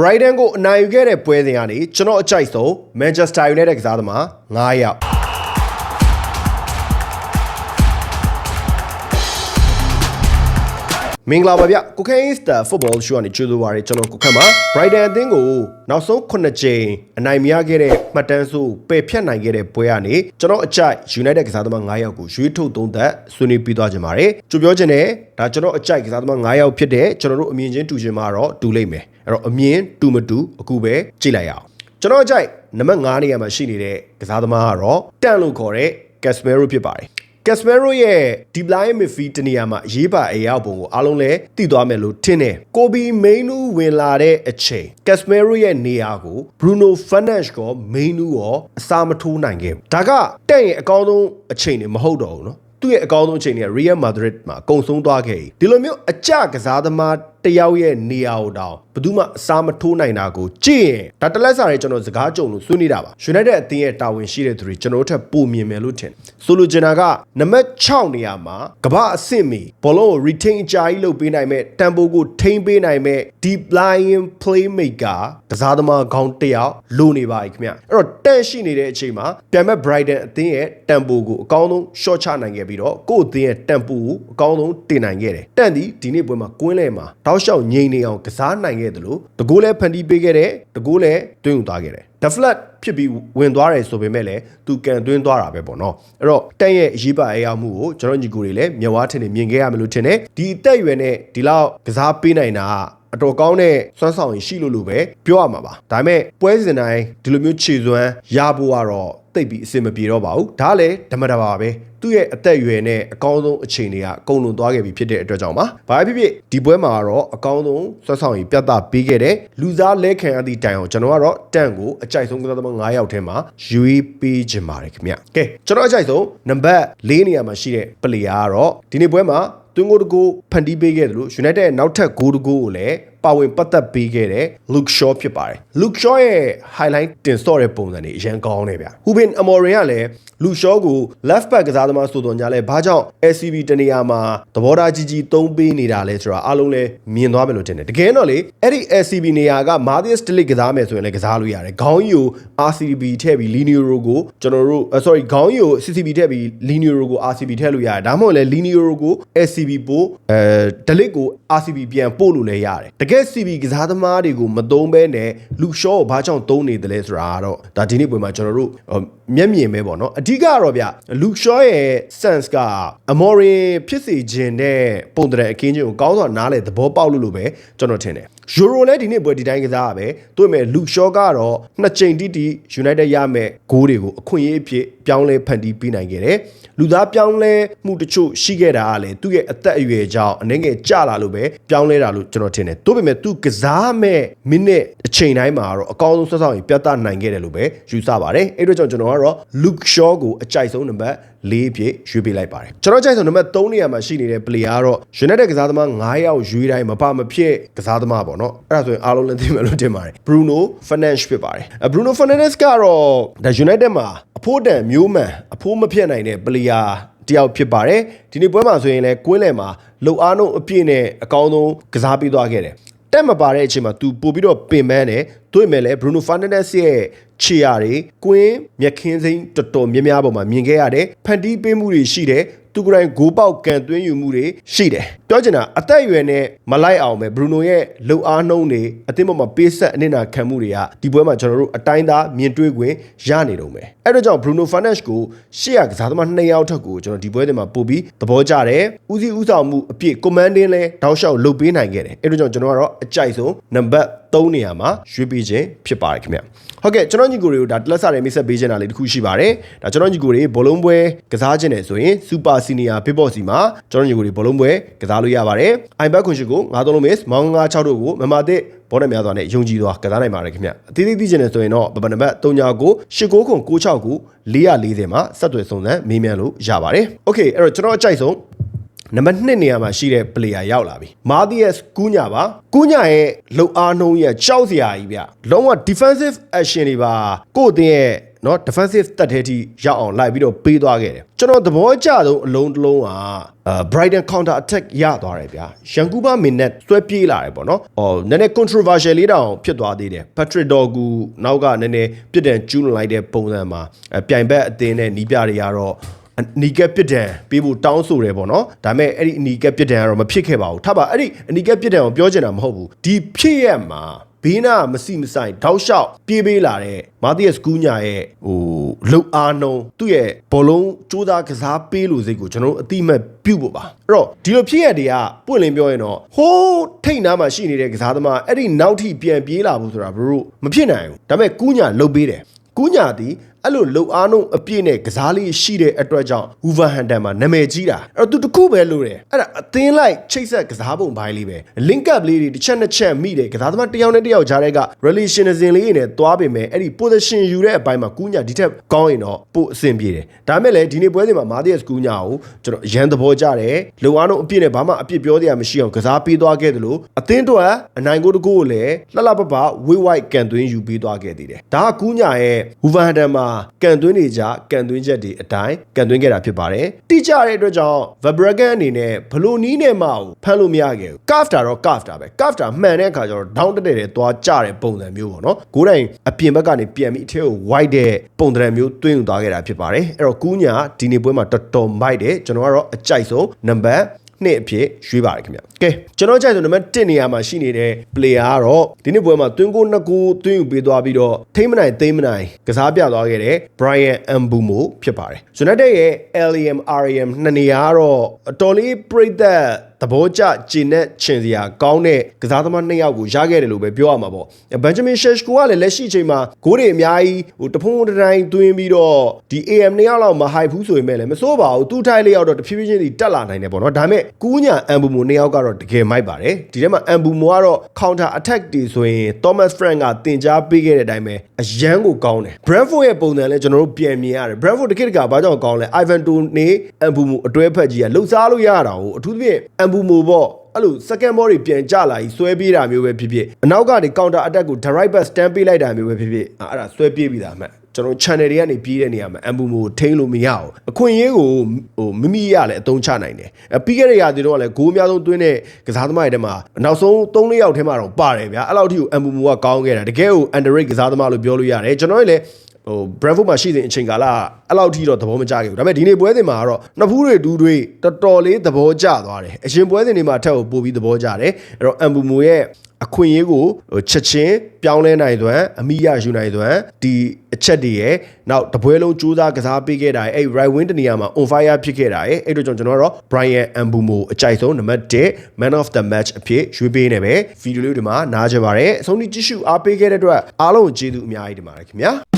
Brighton ကိုအနိုင်ယူခဲ့တဲ့ပွဲစဉ်ကနေကျွန်တော်အကြိုက်ဆုံး Manchester United ကစားသမား9ယောက်မင်္ဂလာပါဗျကိုခင်းစတာဖုတ်ဘောရှိုးကနေကြိုးဆိုပါရကျွန်တော်ကိုခန့်ပါ Brighton အသင်းကိုနောက်ဆုံး9ကြိမ်အနိုင်မရခဲ့တဲ့မှတ်တမ်းစုပယ်ဖြတ်နိုင်ခဲ့တဲ့ပွဲကနေကျွန်တော်အကြိုက် United ကစားသမား9ယောက်ကိုရွေးထုတ်သုံးသက်ဆွေးနွေးပြီးသွားကြပါတယ်ကြိုပြောချင်တယ်ဒါကျွန်တော်အကြိုက်ကစားသမား9ယောက်ဖြစ်တဲ့ကျွန်တော်တို့အမြင်ချင်းတူချင်မှာတော့တူလိမ့်မယ် အဲ့တော့အမြင်တူမတူအခုပဲကြည့်လိုက်ရအောင်ကျွန်တော်အကြိုက်နံပါတ်9နေရာမှာရှိနေတဲ့ကစားသမားကတော့တန်လို့ခေါ်တဲ့ Casemiro ဖြစ်ပါတယ်ကက်စမရိုရဲ့ဒီပလိုင်းမစ်ဖီတနေရာမှာအရေးပါအရာပုံကိုအားလုံးလဲသိသွားမယ်လို့ထင်တယ်။ကိုဘီမိန်နူးဝင်လာတဲ့အချိန်ကက်စမရိုရဲ့နေရာကိုဘရူနိုဖန်နက်ရှ်ကမိန်နူးရောအစားမထိုးနိုင်ခဲ့ဘူး။ဒါကတဲ့ရဲ့အကောင်းဆုံးအချိန်တွေမဟုတ်တော့ဘူးနော်။သူ့ရဲ့အကောင်းဆုံးအချိန်တွေက Real Madrid မှာအကုန်ဆုံးသွားခဲ့ပြီ။ဒီလိုမျိုးအကြကစားသမားတယောက်ရဲ့နေရာကိုတောင်ဘယ်သူမှအစားမထိုးနိုင်တာကိုကြည့်ရင်ဒါတလက်စားရဲကျွန်တော်စကားကြုံလို့ဆွေးနေတာပါ United အသင်းရဲ့တာဝန်ရှိတဲ့သူတွေကျွန်တော်တို့ထပ်ပိုမြင်မယ်လို့ထင်ဆိုလိုချင်တာကနံပါတ်6နေရာမှာကမ္ဘာအဆင့်မီဘောလုံးကို retain အကြာကြီးလုပ်ပေးနိုင်မဲ့တန်ဖိုးကိုထိန်းပေးနိုင်မဲ့ deep lying playmaker ကစားသမားခေါင်းတစ်ယောက်လိုနေပါ යි ခင်ဗျအဲ့တော့တန့်ရှိနေတဲ့အချိန်မှာပြန်မဲ့ Brighton အသင်းရဲ့တန်ဖိုးကိုအကောင်းဆုံး short ချနိုင်ခဲ့ပြီးတော့ကိုယ့်အသင်းရဲ့တန်ဖိုးကိုအကောင်းဆုံးတင်နိုင်ခဲ့တယ်တန့်ဒီဒီနေ့ပွဲမှာကွင်းလဲမှာတောက်လျှောက်ငိမ့်နေအောင်ကစားနိုင်ခဲ့တယ်လို့တကူလဲဖန်တီးပေးခဲ့တယ်တကူလဲတွင်းယူသွားခဲ့တယ် deflect ဖြစ်ပြီးဝင်သွားတယ်ဆိုပေမဲ့လည်းသူကန်သွင်းသွားတာပဲပေါ့နော်အဲ့တော့တက်ရဲ့အရေးပါအရာမှုကိုကျွန်တော်ညီကိုတွေလည်းမျက်ဝါးထင်နေမြင်ခဲ့ရမယ်လို့ထင်တယ်ဒီအသက်အရွယ်နဲ့ဒီလောက်ကစားပေးနိုင်တာအတော်ကောင်းတဲ့စွမ်းဆောင်ရည်ရှိလို့လို့ပဲပြောရမှာပါဒါပေမဲ့ပွဲစဉ်တိုင်းဒီလိုမျိုးခြေစွမ်းရဖို့ကတော့တိတ်ပြီးအဆင်မပြေတော့ပါဘူးဒါလည်းဓမ္မတာပါပဲ သူ့ရဲ့အသက်အရွယ်နဲ့အကောင်းဆုံးအခြေအနေကအကုန်လုံးသွားခဲ့ပြီဖြစ်တဲ့အတွက်ကြောင့်ပါ။ဘာဖြစ်ဖြစ်ဒီပွဲမှာကတော့အကောင်းဆုံးဆွတ်ဆောင်ရည်ပြတ်သားပေးခဲ့တဲ့လူစားလဲခံရသည့်တိုင်အောင်ကျွန်တော်ကတော့တန့်ကိုအကြိုက်ဆုံးကစားသမား9ယောက်ထဲမှာရွေးပေးခြင်းပါတယ်ခင်ဗျ။ကဲကျွန်တော်အကြိုက်ဆုံးနံပါတ်၄နေရာမှာရှိတဲ့ပလေယာကတော့ဒီနေ့ပွဲမှာတွင်းကိုတကူဖန်တီးပေးခဲ့တယ်လို့ United ရဲ့နောက်ထပ်ဂိုးတကူကိုလည်း ပါဝင်ပတ်သက်ပေးခဲ့တဲ့ Luke Shaw ဖြစ်ပါတယ်။ Luke Shaw ရဲ့ highlight တင်ဆော့တဲ့ပုံစံတွေအရင်ကောင်းနေဗျ။ Ruben Amorim ကလည်း Luke Shaw ကို left back ကစားသမားဆိုတော့ညာလဲဘာကြောင့် SCB တနေရာမှာသဘောထားကြီးကြီးသုံးပေးနေတာလဲဆိုတာအားလုံးလဲမြင်သွားမယ်လို့ထင်တယ်။တကယ်တော့လေအဲ့ဒီ SCB နေရာက Matthias De Ligt ကစားမယ်ဆိုရင်လည်းကစားလို့ရတယ်။ခေါင်းကြီးကို RCB ထည့်ပြီး Linero ကိုကျွန်တော်တို့ sorry ခေါင်းကြီးကို CCB ထည့်ပြီး Linero ကို RCB ထည့်လို့ရတယ်။ဒါမှမဟုတ်လဲ Linero ကို SCB ပို့အဲ De Ligt ကို RCB ပြန်ပို့လို့လည်းရတယ်။တကယ် CB ကစားသမားတွေကိုမသုံးဘဲနဲ့လူရှော့ကိုဘာကြောင့်သုံးနေတယ်လဲဆိုတာကတော့ဒါဒီနေ့ပွဲမှာကျွန်တော်တို့မျက်မြင်ပဲပေါ့နော်အဓိကတော့ဗျလူရှော့ရဲ့ sense ကအမော်ရင်ဖြစ်စေခြင်းတဲ့ပုံတဲ့အကင်းချင်းကိုကောင်းစွာနားလေသဘောပေါက်လို့လို့ပဲကျွန်တော်ထင်တယ် ယူရိုလည်းဒီနေ့ပွဲဒီတိုင်းကစားရပဲတွေ့မဲ့လူရှော့ကတော့နှစ်ချိန်တိတိ United ရမဲ့ဂိုးတွေကိုအခွင့်အရေးအဖြစ်ပြောင်းလဲဖန်တီးပေးနိုင်ခဲ့တယ်လူသားပြောင်းလဲမှုတချို့ရှိခဲ့တာကလည်းသူ့ရဲ့အသက်အရွယ်ကြောင့်အနေငယ်ကျလာလို့ပဲပြောင်းလဲတာလို့ကျွန်တော်ထင်တယ်တို့ပေမဲ့သူကစားမဲ့မိနစ်အချိန်တိုင်းမှာတော့အကောင်းဆုံးဆက်ဆောင်ရင်ပြတ်သားနိုင်ခဲ့တယ်လို့ပဲယူဆပါတယ်အဲ့တော့ကျွန်တော်ကတော့ Luke Shaw ကိုအကြိုက်ဆုံးနံပါတ်၄ဖြစ်ရွေးပေးလိုက်ပါတယ်ကျွန်တော်ကြိုက်ဆုံးနံပါတ်3နေရာမှာရှိနေတဲ့ player ကတော့ United ကစားသမား9ယောက်ရွေးတိုင်းမပါမဖြစ်ကစားသမားပေါ့နော်အဲ့ဒါဆိုရင်အားလုံးလည်းသိမယ်လို့ထင်ပါတယ် Bruno Fernandes ဖြစ်ပါတယ် Bruno Fernandes ကတော့ဒါ United မှာအဖိုးတန်မျိုးမှန်အဖိုးမဖြစ်နိုင်တဲ့ player တယောက်ဖြစ်ပါတယ်ဒီနေ့ပွဲမှာဆိုရင်လည်းကွင်းလယ်မှာလုံအားလုံးအပြည့်နဲ့အကောင်းဆုံးကစားပေးသွားခဲ့တယ်တက်မပါတဲ့အချိန်မှာ तू ပို့ပြီးတော့ပင်ပန်းတယ်တွေ့မယ်လဲ Bruno Fernandes ရဲ့ခြေရာတွေကွင်းမြက်ခင်းစိမ်းတော်တော်များများပေါ်မှာမြင်ခဲ့ရတယ်ဖန်တီးပေးမှုတွေရှိတယ် သူကိုယ်တိုင်ဂိုးပေါက်ကန်သွင်းယူမှုတွေရှိတယ်ပြောချင်တာအသက်အရွယ်နဲ့မလိုက်အောင်ပဲဘရူနိုရဲ့လှုပ်အားနှုံးတွေအသင်းပေါ်မှာပေးဆက်အနစ်နာခံမှုတွေကဒီပွဲမှာကျွန်တော်တို့အတိုင်းသားမြင်တွေ့ခွင့်ရနေတော့မယ်အဲ့တော့ကြောင့်ဘရူနိုဖာနက်ရှ်ကိုရှေ့ရကစားသမား2ယောက်ထက်ကိုကျွန်တော်ဒီပွဲတွေမှာပို့ပြီးသဘောကျတယ်ဦးစီးဦးဆောင်မှုအပြည့်ကွန်မန်ဒင်းလဲတောက်လျှောက်လုပ်ပေးနိုင်ခဲ့တယ်အဲ့တော့ကြောင့်ကျွန်တော်ကတော့အကြိုက်ဆုံးနံပါတ်၃နေရာမှာရွေးပေးခြင်းဖြစ်ပါတယ်ခင်ဗျဟုတ်ကဲ့ကျွန်တော်ညီကိုတွေကိုဒါတလက်စတွေမိတ်ဆက်ပေးခြင်းတာလေးတစ်ခုရှိပါတယ်ဒါကျွန်တော်ညီကိုတွေဘလုံးပွဲကစားခြင်းတယ်ဆိုရင်စူပါစီနီယာဘစ်ဘော့စီမှာကျွန်တော်ညီကိုတွေဘလုံးပွဲကစားလို့ရပါတယ်အိုင်ဘက်ခွန်ရှိကို၅သုံးလုံးမစ်မောင်း၅၆တို့ကိုမမသစ်ဘောနဲ့များစွာနဲ့ယုံကြည်စွာကစားနိုင်ပါတယ်ခင်ဗျအသေးသေးသိချင်တယ်ဆိုရင်တော့ဘဘနံပါတ်3996 969440မှာဆက်သွယ်ဆောင်သမ်းမေးမြန်းလို့ရပါတယ်။ Okay အဲ့တော့ကျွန်တော်အကြိုက်ဆုံး နံပါတ်2နေရာမှာရှိတဲ့ player ရောက်လာပြီမာတီယက်စ်ကူးညာပါကူးညာရဲ့လှုပ်အားနှုံးရဲ့ကြောက်စရာကြီးဗျလုံးဝ defensive action တွေပါကို့တင်ရဲ့နော် defensive တက်တဲ့အထိရောက်အောင်လိုက်ပြီးတော့ပေးသွားခဲ့တယ်ကျွန်တော်သဘောကျဆုံးအလုံးတစ်လုံးကအဲ Brighton counter attack ရသွားတယ်ဗျာရန်ကူဘာမင်နက်ဆွဲပြေးလာတယ်ပေါ့နော်ဟောနည်းနည်း controversial လေးတောင်ဖြစ်သွားသေးတယ် Patrick Dogu နောက်ကနည်းနည်းပြစ်ဒဏ်ကျူးလွန်လိုက်တဲ့ပုံစံမှာပြိုင်ဘက်အသင်းနဲ့နီးပြတွေကတော့ အနီကက်ပြစ်ဒဏ်ပေးဖို့တောင်းဆိုတယ်ပေါ့နော်ဒါပေမဲ့အဲ့ဒီအနီကက်ပြစ်ဒဏ်ကတော့မဖြစ်ခဲ့ပါဘူးထားပါအဲ့ဒီအနီကက်ပြစ်ဒဏ်ကိုပြောချင်တာမဟုတ်ဘူးဒီဖြစ်ရက်မှာဘေးနာမစီမဆိုင်တောက်လျှောက်ပြေးပေးလာတဲ့မာတီယက်စကူးညာရဲ့ဟိုလှုပ်အားနှုံသူ့ရဲ့ဘောလုံးစူးသားကစားပေးလို့စိတ်ကိုကျွန်တော်တို့အတိမတ်ပြုတ်ဖို့ပါအဲ့တော့ဒီလိုဖြစ်ရက်တွေကပွင့်လင်းပြောရင်တော့ဟိုးထိတ်နားမှာရှိနေတဲ့ကစားသမားအဲ့ဒီနောက်ထိပြန်ပြေးလာဖို့ဆိုတာဘရိုမဖြစ်နိုင်ဘူးဒါပေမဲ့ကူးညာလှုပ်ပေးတယ်ကူးညာသည်အဲ့လိုလုံအားလုံးအပြည့်နဲ့ကစားလေးရှိတဲ့အတွက်ကြောင့် Wolverhampton မှာနာမည်ကြီးတာအဲ့တော့သူတခုပဲလို့တယ်အဲ့ဒါအသင်းလိုက်ချိတ်ဆက်ကစားပုံပိုင်းလေးပဲ link up လေးတွေတစ်ချက်နှစ်ချက်မိတယ်ကစားသမားတစ်ယောက်နဲ့တစ်ယောက်ကြားတဲ့က relationism လေးတွေနဲ့တွားပေမဲ့အဲ့ဒီ position ယူတဲ့အပိုင်းမှာကူးညာဒီထက်ကောင်းရင်တော့ပို့အဆင်ပြေတယ်ဒါပေမဲ့လည်းဒီနေ့ပွဲစဉ်မှာ Matthias ကူးညာကိုကျွန်တော်ရန်သဘောကျတယ်လုံအားလုံးအပြည့်နဲ့ဘာမှအပြည့်ပြောစရာမရှိအောင်ကစားပေးသွားခဲ့တယ်လို့အသင်းတော်အနိုင်ကိုတကူကိုလည်းလှလှပပဝိဝိုက်ကန်သွင်းယူပေးသွားခဲ့သေးတယ်ဒါကကူးညာရဲ့ Wolverhampton မှာကန်သွင်းနေကြကန်သွင်းချက်တွေအတိုင်းကန်သွင်းခဲ့တာဖြစ်ပါတယ်တိကျတဲ့အတွက်ကြောင့် Vabragan အနေနဲ့ဘလို့နီးနဲ့မှဖမ်းလို့မရခဲ့ဘူး Carve တာတော့ Carve တာပဲ Carve တာမှန်တဲ့အခါကျတော့ down တက်တဲ့သွားကြတဲ့ပုံစံမျိုးပေါ့နော်ကိုယ်တိုင်အပြင်ဘက်ကနေပြန်ပြီးအထက်ကို white တဲ့ပုံစံမျိုးတွင်းယူသွားခဲ့တာဖြစ်ပါတယ်အဲ့တော့ကူးညာဒီနေ့ပွဲမှာတော်တော်မိုက်တယ်ကျွန်တော်ကတော့အကြိုက်ဆုံးနံပါတ် နှစ်အဖြစ်ရွေးပါတယ်ခင်ဗျ။ကဲကျွန်တော်ကြိုက်ဆိုနံပါတ်1နေရာမှာရှိနေတဲ့ player ကတော့ဒီနေ့ပွဲမှာတွင်းကိုနှစ်ကိုတွင်းယူပေးသွားပြီးတော့ထိမ့်မနိုင်သိမ့်မနိုင်ကစားပြသွားခဲ့တဲ့ Brian Mbumo ဖြစ်ပါတယ်။ United ရဲ့ LAM RAM နှစ်နေရာကတော့အတော်လေးပြိသက် သဘောကျကျင်နဲ့ချင်စရာကောင်းတဲ့ကစားသမားနှစ်ယောက်ကိုရခဲ့တယ်လို့ပဲပြောရမှာပေါ့ဘန်ဂျမင်ရှက်ကိုကလည်းလက်ရှိအချိန်မှာဂိုးတွေအများကြီးဟိုတဖုံတတိုင်းသွင်းပြီးတော့ဒီ AM နှစ်ယောက်လောက်မဟိုက်ဘူးဆိုရင်လည်းမစိုးပါဘူးသူ့ထိုက်လေးယောက်တော့တဖြည်းဖြည်းချင်းစီတက်လာနိုင်တယ်ပေါ့နော်ဒါပေမဲ့ကူးညာအမ်ဘူမိုနှစ်ယောက်ကတော့တကယ်မိုက်ပါတယ်ဒီထဲမှာအမ်ဘူမိုကတော့ counter attack တွေဆိုရင် Thomas Frank ကတင် जा ပေးခဲ့တဲ့အတိုင်းပဲအရန်ကိုကောင်းတယ် Brentford ရဲ့ပုံစံလည်းကျွန်တော်တို့ပြန်မြင်ရတယ် Brentford တကယ့်တကဘာကြောင့်ကောင်းလဲ Ivan Toney အမ်ဘူမိုအတွဲဖက်ကြီးကလှုပ်ရှားလို့ရတာကိုအထူးသဖြင့်အမ်ဘူမိုပေါ့အဲ့လို second ball တွေပြန်ကြလာပြီးဆွဲပြေးတာမျိုးပဲဖြစ်ဖြစ်အနောက်ကနေ counter attack ကို direct back stand ပေးလိုက်တာမျိုးပဲဖြစ်ဖြစ်အဲ့ဒါဆွဲပြေးပြီးသားမှတ်ကျွန်တော် channel တွေကနေပြေးတဲ့နေရာမှာအမ်ဘူမိုထိန်းလို့မရအောင်အခွင့်အရေးကိုဟိုမိမိရလည်းအသုံးချနိုင်တယ်အပြီးခဲ့တဲ့ရာသီတော့လည်းဂိုးအများဆုံးသွင်းတဲ့ကစားသမားတွေထဲမှာနောက်ဆုံး3-4ယောက်ထဲမှာတော့ပါတယ်ဗျာအဲ့လောက်ထိကိုအမ်ဘူမိုကကောင်းခဲ့တာတကယ်ကို underrate ကစားသမားလို့ပြောလို့ရတယ်ကျွန်တော်လည်း ဟို Brentford မှာရှိတဲ့အချိန်ကာလအဲ့လောက်ထိတော့သဘောမကျခဲ့ဘူးဒါပေမဲ့ဒီနေ့ပွဲစဉ်မှာကတော့နှစ်ဖူးတွေဒူးတွေတော်တော်လေးသဘောကျသွားတယ်အရင်ပွဲစဉ်တွေမှာထက်ကိုပိုပြီးသဘောကျတယ်အဲ့တော့အမ်ဘူမိုရဲ့အခွင့်အရေးကိုဟိုချက်ချင်းပြောင်းလဲနိုင်သွမ်းအမိရယူနိုင်သွမ်းဒီအချက်တွေရဲ့နောက်တပွဲလုံးစူးစမ်းကစားပေးခဲ့တာရဲ့အဲ့ right wing တနေရာမှာ on fire ဖြစ်ခဲ့တာရဲ့အဲ့တို့ကြောင့်ကျွန်တော်ကတော့ Brian Ambumo အကြိုက်ဆုံးနံပါတ်1 man of the match အဖြစ်ရွေးပေးနေပဲဗီဒီယိုလေးဒီမှာနားကြပါရစေအဆုံးထိကြည့်ရှုအားပေးခဲ့တဲ့အတွက်အားလုံးကျေးဇူးအများကြီးတင်ပါတယ်ခင်ဗျာ